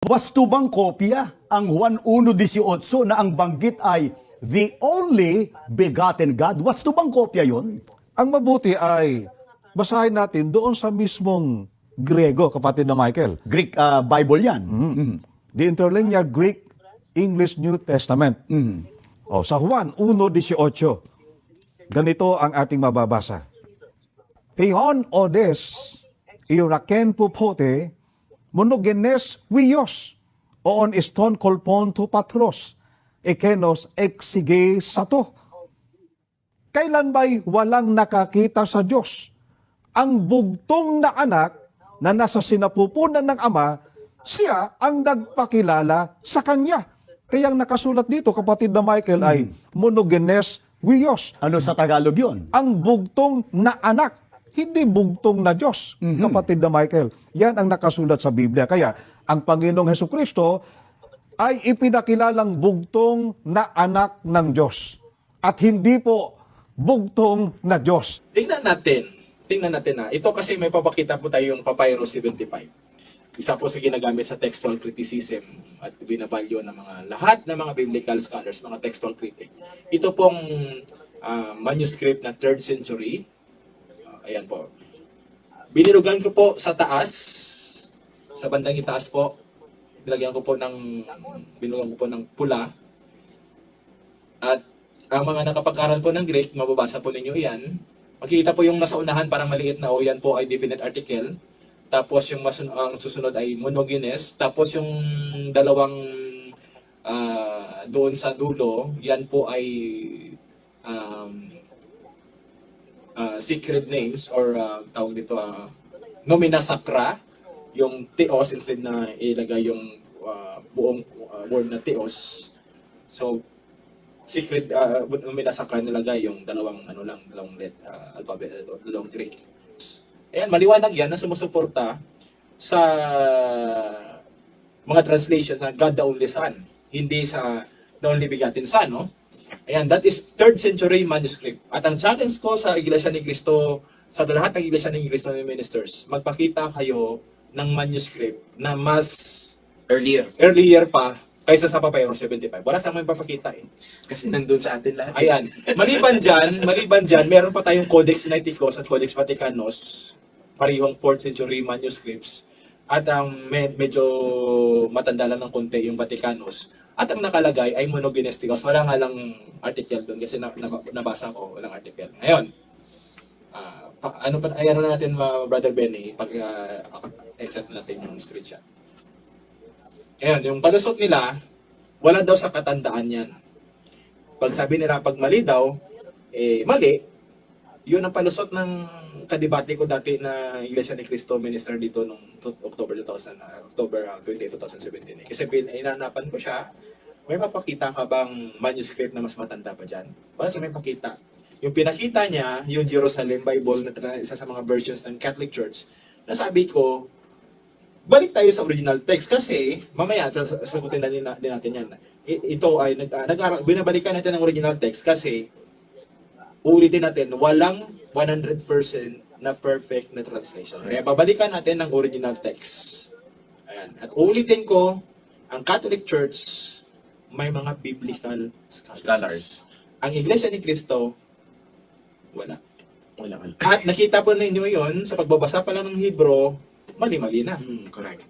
Wasto bang kopya ang Juan 1.18 na ang banggit ay the only begotten God? Wasto bang kopya yon? Ang mabuti ay basahin natin doon sa mismong Grego, kapatid na Michael. Greek ah, Bible yan. The Interlinear Greek English New Testament. O, sa Juan 1.18, ganito ang ating mababasa. Theon odes iuraken pupote monogenes wios oon iston kolpon tu patros ekenos exige sato. Kailan ba'y walang nakakita sa Diyos? Ang bugtong na anak na nasa sinapupunan ng Ama, siya ang nagpakilala sa Kanya. Kaya ang nakasulat dito, kapatid na Michael, ay monogenes wios. Ano sa Tagalog yon? Ang bugtong na anak, hindi bugtong na Diyos, kapatid na Michael. Yan ang nakasulat sa Biblia. Kaya ang Panginoong Heso Kristo ay ipinakilalang bugtong na anak ng Diyos. At hindi po bugtong na Diyos. Tingnan natin. Tingnan natin na. Ito kasi may papakita po tayo yung Papyrus 75. Isa po sa ginagamit sa textual criticism at binabalyo ng mga lahat ng mga biblical scholars, mga textual critic. Ito pong ah, manuscript na 3rd century. Ayan po. Binilugan ko po sa taas, sa bandang itaas po. Nilagyan ko po ng, binulugan ko po ng pula. At ang mga nakapag-aral po ng Greek, mababasa po ninyo yan. Makikita po yung nasa unahan parang maliit na o yan po ay definite article. Tapos yung masun- ang susunod ay monogenes. Tapos yung dalawang ah, doon sa dulo, yan po ay um, ah, secret names or ah, tawag dito ah, nomina sacra. Yung theos instead na ilagay yung ah, buong ah, word na theos. So, secret uh, nomina sacra nilagay yung dalawang ano lang dalawang let uh, alphabet uh, dalawang Greek. Ayan, maliwanag yan na sumusuporta sa mga translations na God the only Son, hindi sa the only begotten Son, no? Ayan, that is 3rd century manuscript. At ang challenge ko sa Iglesia ni Cristo, sa lahat ng Iglesia ni Cristo ni ministers, magpakita kayo ng manuscript na mas earlier. earlier pa kaysa sa Papyrus 75. Wala sa may papakita eh. Kasi nandun sa atin lahat. Ayan. Maliban dyan, maliban dyan, meron pa tayong Codex Sinaiticus at Codex Vaticanus, parihong 4th century manuscripts. At ang me- medyo matanda lang ng konti yung Vaticanus. At ang nakalagay ay monogenes theos. Wala nga lang article doon kasi na, na- nabasa ko, walang article. Ngayon, ah, pa- ano pa, ayan na natin, mga Brother Benny, pag uh, accept natin yung screenshot. Ayan, yung palusot nila, wala daw sa katandaan yan. Pag sabi nila, pag mali daw, eh, mali, yun ang palusot ng kadibate ko dati na Iglesia ni Cristo minister dito nung to- October 2000, ah, October ah, 20, 2017. eh. Kasi inanapan ko siya, may mapakita ka bang manuscript na mas matanda pa dyan? Wala siya may pakita. Yung pinakita niya, yung Jerusalem Bible na isa sa mga versions ng Catholic Church, nasabi ko, balik tayo sa original text kasi mamaya sagutin din, din natin yan. Ito ay nag, nag binabalikan natin ang original text kasi ulitin natin walang 100% na perfect na translation. Kaya babalikan natin ang original text. Ayan. At ulitin ko, ang Catholic Church may mga biblical scholars. Scholars. Ang Iglesia ni Cristo, wala. Wala. At nakita po ninyo yon sa pagbabasa pa lang ng Hebro, mali-mali na. Hmm, correct.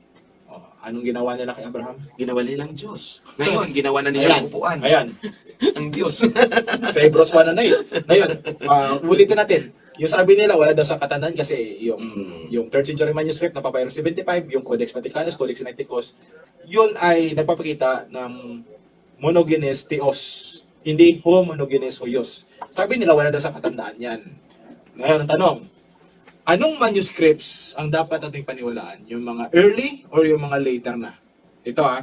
Anong ginawa nila kay Abraham? Ginawa nilang Diyos. Ngayon, ginawa na nila ang upuan. Ayan. ang Diyos. Sa Hebrews 1 na na yun. Ngayon, ah, ulitin natin. Yung sabi nila, wala daw sa katandaan kasi yung Mm. yung 3rd century manuscript na Papyrus 75, yung Codex Vaticanus, Codex Sinaiticus, yun ay nagpapakita ng monogenes theos, hindi homogenes huios. Sabi nila, wala daw sa katandaan yan. Ngayon, ang tanong, anong manuscripts ang dapat nating paniwalaan? Yung mga early or yung mga later na? Ito ah,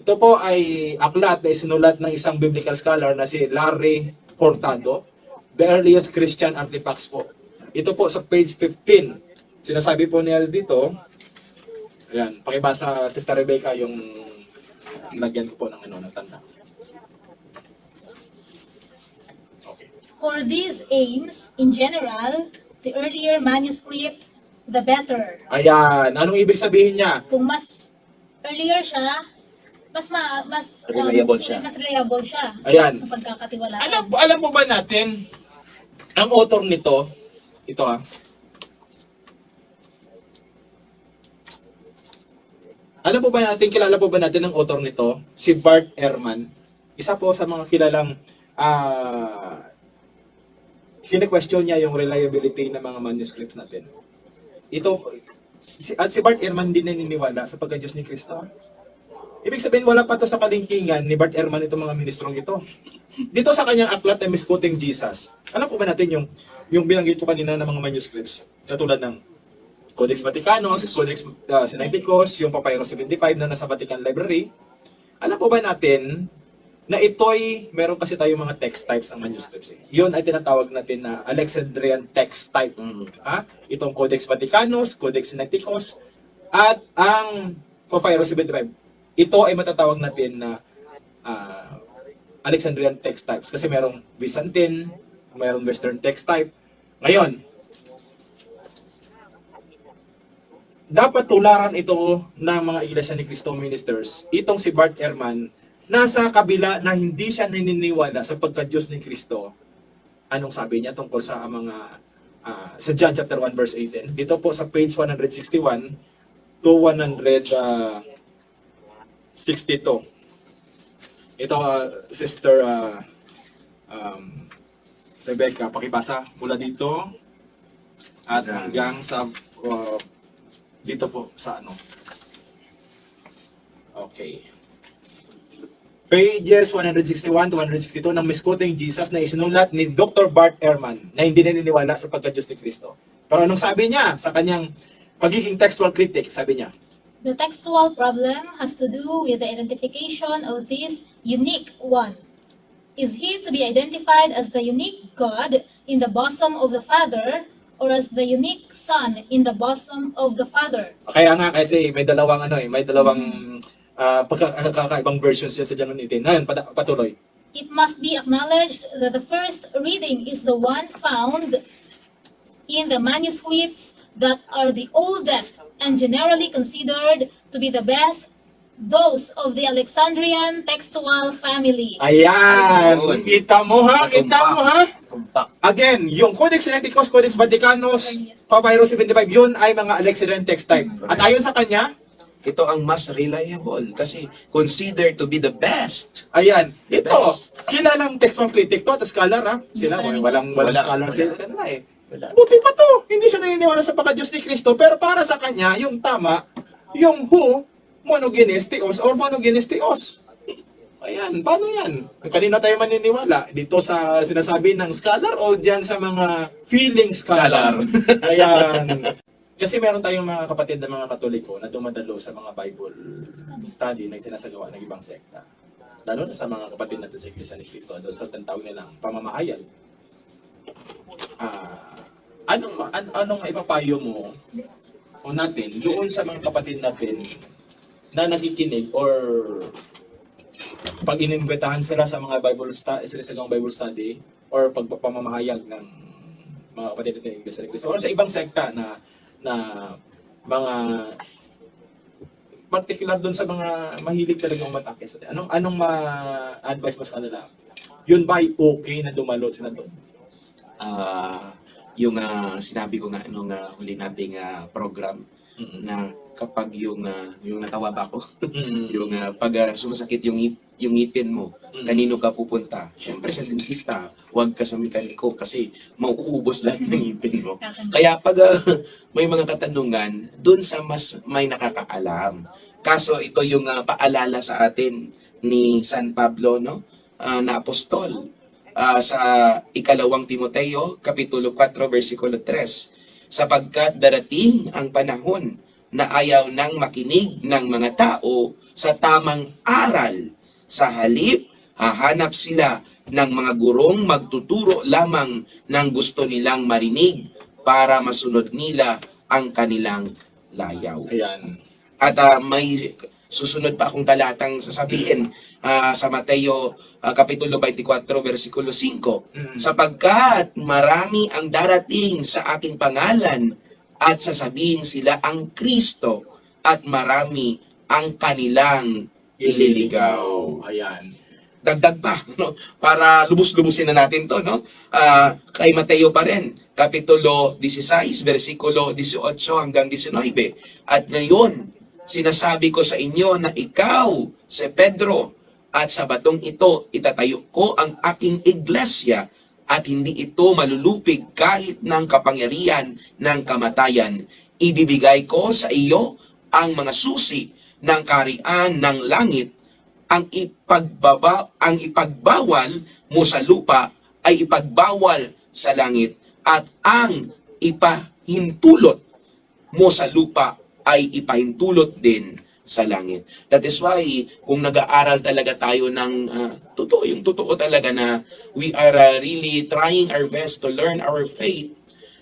ito po ay aklat na isinulat ng isang biblical scholar na si Larry Cortado, the earliest Christian artifacts po. Ito po sa page 15. Sinasabi po niya dito, ayan, pakibasa Sister Rebecca yung lagyan ko po ng ano, ng tanda. Okay. For these aims, in general, the earlier manuscript, the better. Ayan, anong ibig sabihin niya? Kung mas earlier siya, mas ma, mas um, Reliable siya. Mas reliable siya. Ayan. Sa pagkakatiwalaan. Alam, alam mo ba natin, ang author nito, ito ah, Alam po ba natin, kilala po ba natin ang author nito? Si Bart Ehrman. Isa po sa mga kilalang ah kine-question niya yung reliability ng mga manuscripts natin. Ito, si, at si Bart Ehrman hindi naniniwala sa pagka-Diyos ni Kristo. Ibig sabihin, wala pa to sa kalingkingan ni Bart Ehrman itong mga ministrong ito. Dito sa kanyang aklat na Misquoting Jesus, alam po ba natin yung, yung binanggit ko kanina ng mga manuscripts? Katulad ng Codex Vaticanus, Codex uh, Sinaiticus, yung Papyrus 75 na nasa Vatican Library. Alam po ba natin na ito'y, meron kasi tayong mga text types ng manuscripts. Eh. Yun ay tinatawag natin na Alexandrian text type. Ha? Itong Codex Vaticanus, Codex Sinaiticus, at ang Papyrus 75. Ito ay matatawag natin na ah, Alexandrian text types kasi merong Byzantine, merong Western text type. Ngayon, dapat tularan ito ng mga Iglesia ni Cristo ministers. Itong si Bart Ehrman, nasa kabila na hindi siya naniniwala sa pagka-Diyos ni Kristo. Anong sabi niya tungkol sa mga ah, sa John chapter 1 verse 18? Dito po sa page 161 to 162. Ito, ah, Sister ah, um, Rebecca, pakibasa mula dito at hanggang sa ah, dito po sa ano. Okay. Pages 161 to 162 ng Misquoting Jesus na isinulat ni Dr. Bart Ehrman na hindi naniniwala sa pagka-Diyos ni Kristo. Pero anong sabi niya sa kanyang pagiging textual critic? Sabi niya, The textual problem has to do with the identification of this unique one. Is he to be identified as the unique God in the bosom of the Father or as the unique Son in the bosom of the Father? kaya nga kasi may dalawang ano eh, may dalawang ah, pagkakaibang versions yan sa John 1.18. Ngayon, pat- patuloy. It must be acknowledged that the first reading is the one found in the manuscripts that are the oldest and generally considered to be the best, those of the Alexandrian textual family. Ayan! Ayun. Kita mo ha? Kita mo ha? Tumpak. Again, yung Codex Sinaiticus, Codex Vaticanus, Papyrus 75, yun ay mga Alexandrian text type. At ayon sa kanya, Ito ang mas reliable kasi considered to be the best. ayan, ito, Best. kilalang textual critic to at scholar ha. Sila, walang, walang, walang Wala. scholar Wala. sila. Wala eh. Wala. Buti pa to, hindi siya naniniwala sa pagka-Diyos ni Kristo, pero para sa kanya, yung tama, yung who, monogenes theos or monogenes theos. Ayan, paano yan? Kanina tayo maniniwala? Dito sa sinasabi ng scholar o dyan sa mga feeling scholar? Ayan. Kasi meron tayong mga kapatid na mga katoliko na dumadalo sa mga Bible study na sinasagawa ng ibang sekta. Lalo na sa mga kapatid natin sa Iglesia ni Cristo, doon sa tantawag nilang pamamahayag. Ah, anong, an, anong ipapayo mo o natin doon sa mga kapatid natin na nakikinig or pag inimbitahan sila sa mga Bible study, sa Bible study or pagpapamahayag ng mga kapatid natin ng Iglesia ni Cristo or sa ibang sekta na na mga particular doon sa mga mahilig talagang umatake sa Anong anong ma-advise mo sa kanila? Yun ba ay okay na dumalo sila doon? Ah, yung ah, sinabi ko nga nung ah, huli nating ah, program Mm-mm. na kapag yung ah, yung natawa ba ako yung ah, pag ah, sumasakit yung ip, yung ngipin mo Mm. kanino ka pupunta? Syempre sa dentista huwag ka sa mekaniko kasi mauubos lahat ng ngipin mo. Kaya pag ah, may mga katanungan dun sa mas may nakakaalam. Kaso ito yung ah, paalala sa atin ni San Pablo no? Ah, na apostol ah, sa ikalawang Timoteo, Kapitulo 4, versikulo 3. Sapagkat darating ang panahon na ayaw nang makinig ng mga tao sa tamang aral. Sa halip, hahanap sila ng mga gurong magtuturo lamang ng gusto nilang marinig para masunod nila ang kanilang layaw. Ayan. At ah, may susunod pa akong talatang sasabihin ah, sa Mateo ah, Kapitulo 24, versikulo 5. Sapagkat marami ang darating sa aking pangalan at sasabihin sila ang Kristo at marami ang kanilang ililigaw. Ayan. Dagdag pa, no? para lubos-lubusin na natin to, no? Ah, kay Mateo pa rin, Kapitulo 16, versikulo 18 hanggang 19. At ngayon, sinasabi ko sa inyo na ikaw, si Pedro, at sa batong ito, itatayo ko ang aking iglesia at hindi ito malulupig kahit ng kapangyarihan ng kamatayan. Ibibigay ko sa iyo ang mga susi ng karian ng langit. Ang ipagbaba ang ipagbawal mo sa lupa ay ipagbawal sa langit. At ang ipahintulot mo sa lupa ay ipahintulot din sa langit. That is why kung nag-aaral talaga tayo ng ah, totoo, yung totoo talaga na we are ah, really trying our best to learn our faith,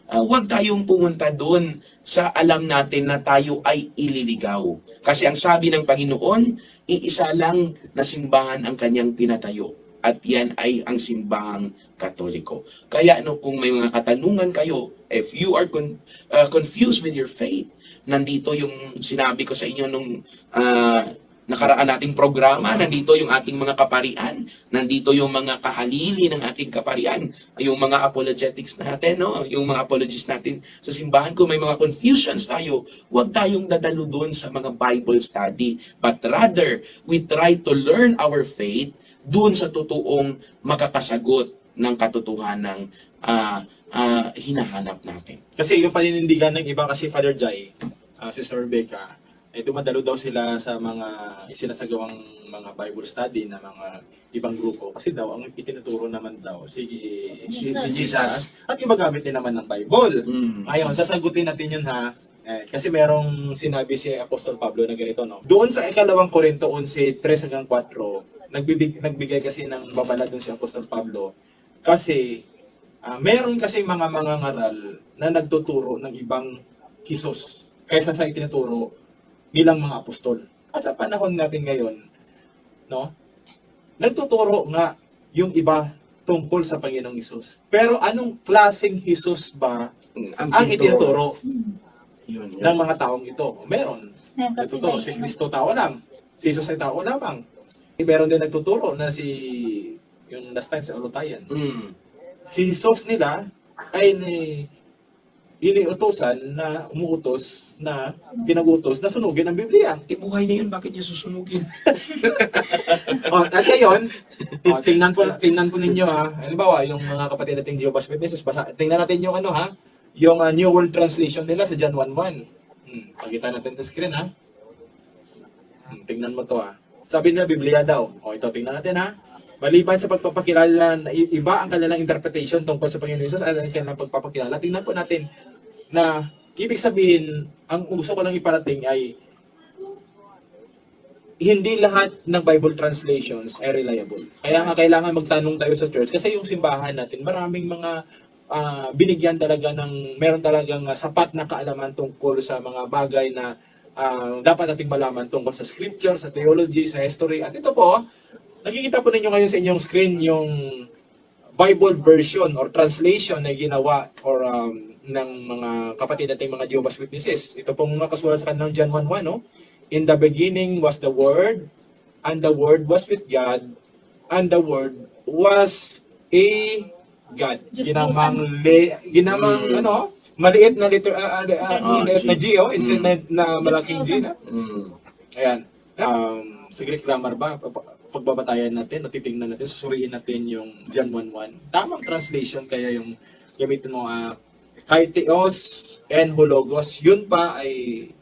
Ah, huwag tayong pumunta doon sa alam natin na tayo ay ililigaw. Kasi ang sabi ng Panginoon, iisa lang na simbahan ang kanyang pinatayo. At yan ay ang simbahang katoliko. Kaya ano, kung may mga katanungan kayo, if you are con- ah, confused with your faith, nandito yung sinabi ko sa inyo nung ah, nakaraan nating programa, nandito yung ating mga kaparian, nandito yung mga kahalili ng ating kaparian, yung mga apologetics natin, no? yung mga apologists natin sa simbahan. Kung may mga confusions tayo, huwag tayong dadalo doon sa mga Bible study. But rather, we try to learn our faith doon sa totoong makakasagot ng katotohanan ng ah, ah, hinahanap natin. Kasi yung paninindigan ng iba kasi Father Jai, uh, Sister Rebecca, ay dumadalo daw sila sa mga isinasagawang mga Bible study na mga ibang grupo. Kasi daw, ang itinuturo naman daw si, si, si Jesus. Jesus. At gumagamit din naman ng Bible. Mm. Ngayon, sasagutin natin yun ha. Eh, kasi merong sinabi si Apostol Pablo na ganito, no? Doon sa ikalawang Korinto 11, 3 hanggang 4, nagbibig, nagbigay kasi ng babala doon si Apostol Pablo. Kasi, ah, meron kasi mga mga ngaral na nagtuturo ng ibang kisos kaysa sa itinuturo bilang mga apostol. At sa panahon natin ngayon, no? Nagtuturo nga yung iba tungkol sa Panginoong Isus. Pero anong klaseng Isus ba ang itinuturo Yun, yun. ng mga taong ito? Meron. Nagtuturo, si Kristo tao lang. Si Jesus ay tao lamang. Meron din nagtuturo na si yung last time si Olutayan. Mm. Si Jesus nila ay ni iniutosan na umuutos na pinagutos na sunugin ang Biblia. Ibuhay niya yun, bakit niya susunugin? oh, at ngayon, oh, tingnan po tingnan po ninyo ha. Halimbawa, yung mga kapatid nating Jehovah's Witnesses, basa, tingnan natin yung ano ha, yung ah, New World Translation nila sa John 1:1. Hmm, pakita natin sa screen ha. Hmm, tingnan mo to ha. Sabi nila Biblia daw. O ito tingnan natin ha. Maliban sa pagpapakilala na iba ang kanilang interpretation tungkol sa Panginoon Jesus at ang kanilang pagpapakilala, tingnan po natin na ibig sabihin, ang gusto ko lang iparating ay hindi lahat ng Bible translations ay reliable. Kaya nga kailangan magtanong tayo sa church kasi yung simbahan natin, maraming mga ah, binigyan talaga ng, meron talagang ah, sapat na kaalaman tungkol sa mga bagay na ah, dapat nating malaman tungkol sa scripture, sa theology, sa history. At ito po, nakikita po ninyo ngayon sa inyong screen yung Bible version or translation na ginawa or um, ng mga kapatid nating mga Jehovah's Witnesses. Ito pong mga kasulat sa kanilang John 1.1, no? In the beginning was the Word, and the Word was with God, and the Word was a God. Diyos Ginamang, le, ginamang Mm. ano, maliit na liter, uh, uh, uh, maliit na G. Oh, instead na, na malaking G. Na. Mm. Ayan. Um, sa Greek grammar ba, pag- pagbabatayan natin, o titingnan natin, susuriin natin yung John 1.1. Tamang translation, kaya yung gamitin mo, uh, Theos and Hologos, yun pa ay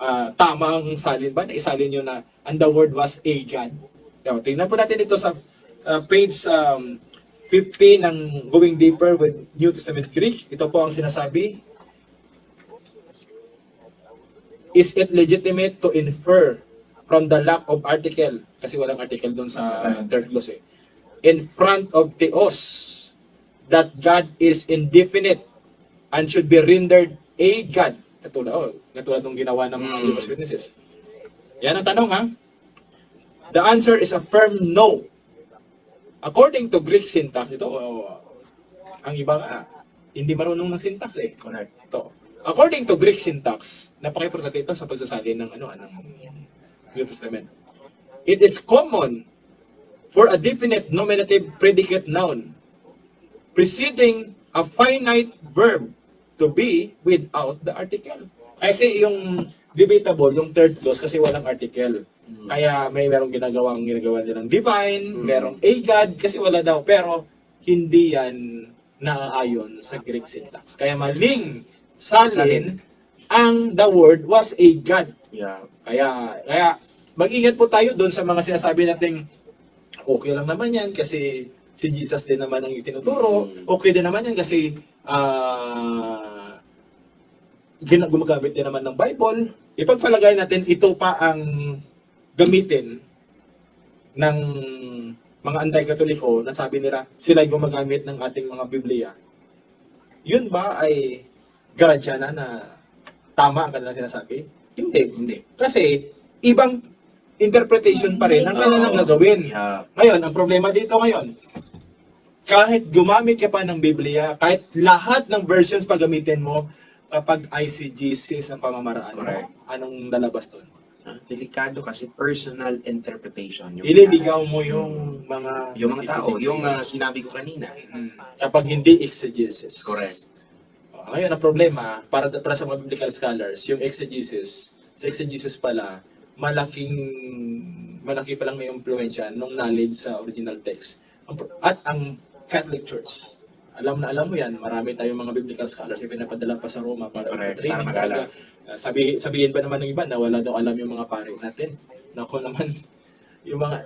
ah, tamang salin ba? Na isalin nyo na, and the word was a God. So, tingnan po natin dito sa ah, page um, 50 ng Going Deeper with New Testament Greek. Ito po ang sinasabi, is it legitimate to infer from the lack of article, kasi walang article doon sa uh, third clause eh, in front of theos, that God is indefinite and should be rendered a God. Katulad, oh, katulad ng ginawa ng mga Mm. Jehovah's Witnesses. Yan ang tanong ha. The answer is a firm no. According to Greek syntax, ito, oh, ang iba nga, hindi marunong ng syntax eh. Correct. Ito. According to Greek syntax, napaka-importante ito sa pagsasalin ng ano, ng New Testament. It is common for a definite nominative predicate noun preceding a finite verb to be without the article. Kasi yung debatable, yung third clause kasi walang article. Kaya may merong ginagawang ginagawa nilang divine, merong a God kasi wala daw. Pero hindi yan naaayon sa Greek syntax. Kaya maling salin ang the word was a God. Yeah. Kaya, kaya mag-ingat po tayo doon sa mga sinasabi nating okay lang naman yan kasi si Jesus din naman ang itinuturo. Okay din naman yan kasi gina- gumagamit din naman ng Bible. Ipagpalagay natin ito pa ang gamitin ng mga anti-katoliko na sabi nila sila gumagamit ng ating mga Biblia. Yun ba ay garansya na na tama ang kanilang sinasabi? Hindi. Hindi. Kasi ibang interpretation pa rin ang kanilang gagawin. Ngayon, ang problema dito ngayon, kahit gumamit ka pa ng Biblia, kahit lahat ng versions pa gamitin mo, kapag ICGCs ang pamamaraan Correct. mo, anong lalabas doon? Ah, Delikado kasi personal interpretation. Yung, Ililigaw mo yung mga yung mga tao, yung ah, sinabi ko kanina. Mm. kapag hindi exegesis. Correct. Uh, ngayon, ang problema, para, para sa mga biblical scholars, yung exegesis, sa exegesis pala, malaking, malaki palang may impluensya ng knowledge sa original text. Ang pro- At ang Catholic Church, alam na alam mo yan, marami tayong mga biblical scholars na pinapadala pa sa Roma para Correct, training. para mag-alam. Uh, sabi, sabihin ba naman ng iba na wala daw alam yung mga pare natin? Nako naman, yung mga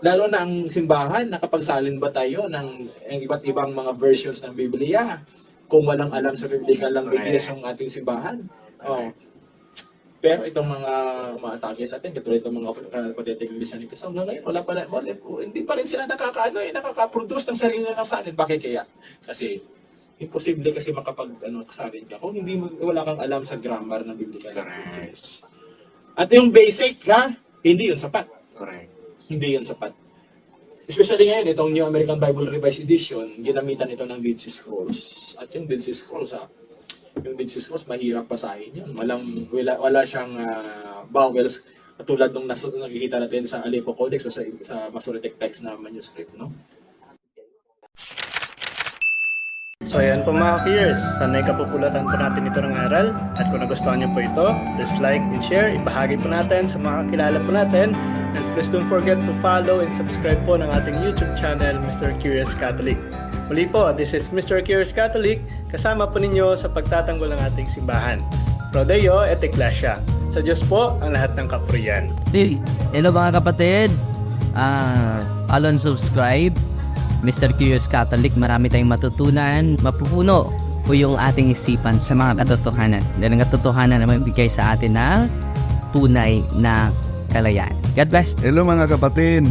lalo na ang simbahan, nakapagsalin ba tayo ng ng iba't ibang mga versions ng Biblia kung walang alam sa biblical languages ng ating simbahan? Oh. Pero itong mga mga atake sa atin, katulad itong mga uh, patetic listening kasi hanggang ngayon, wala pa, wala, hindi pa rin sila nakakaano eh, nakaka-produce ng sarili ng salin. Bakit kaya? Kasi imposible kasi makapag ano, salin ka kung hindi mo, wala kang alam sa grammar ng biblical languages. At yung basic, ha? Hindi yun sapat Correct. hindi yun sapat. Especially ngayon, itong New American Bible Revised Edition, ginamitan ito ng Dead Sea Scrolls. At yung Dead Sea Scrolls, ha, yung Sea Scrolls, mahirap basahin yun. Walang, wala, wala siyang ah, vowels katulad nung nas- nakikita natin sa Aleppo Codex o sa, sa Masoretic text na manuscript, no? So ayan po mga peers, sanay kapupulatan po natin ito ng aral at kung nagustuhan niyo po ito, please like and share, ibahagi po natin sa mga kakilala po natin and please don't forget to follow and subscribe po ng ating YouTube channel, Mr. Curious Catholic. Muli po, this is Mr. Curious Catholic, kasama po ninyo sa pagtatanggol ng ating simbahan. Pro Deo et Ecclesia. Sa Diyos po ang lahat ng kapurian. Hey, hello mga kapatid. Ah, follow and subscribe. Mr. Curious Catholic, marami tayong matutunan. Mapupuno po yung ating isipan sa mga katotohanan. Dahil ang katotohanan na magbigay sa atin ng tunay na kalayaan. God bless. Hello mga kapatid,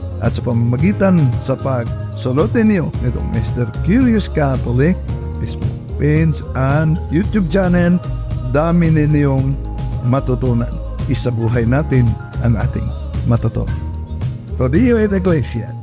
At sa pamamagitan sa pag-sulutin niyo nitong Mr. Curious Catholic, Facebook page and YouTube channel, dami ninyong matutunan. Isabuhay natin ang ating matutunan. Rodillo et Iglesia.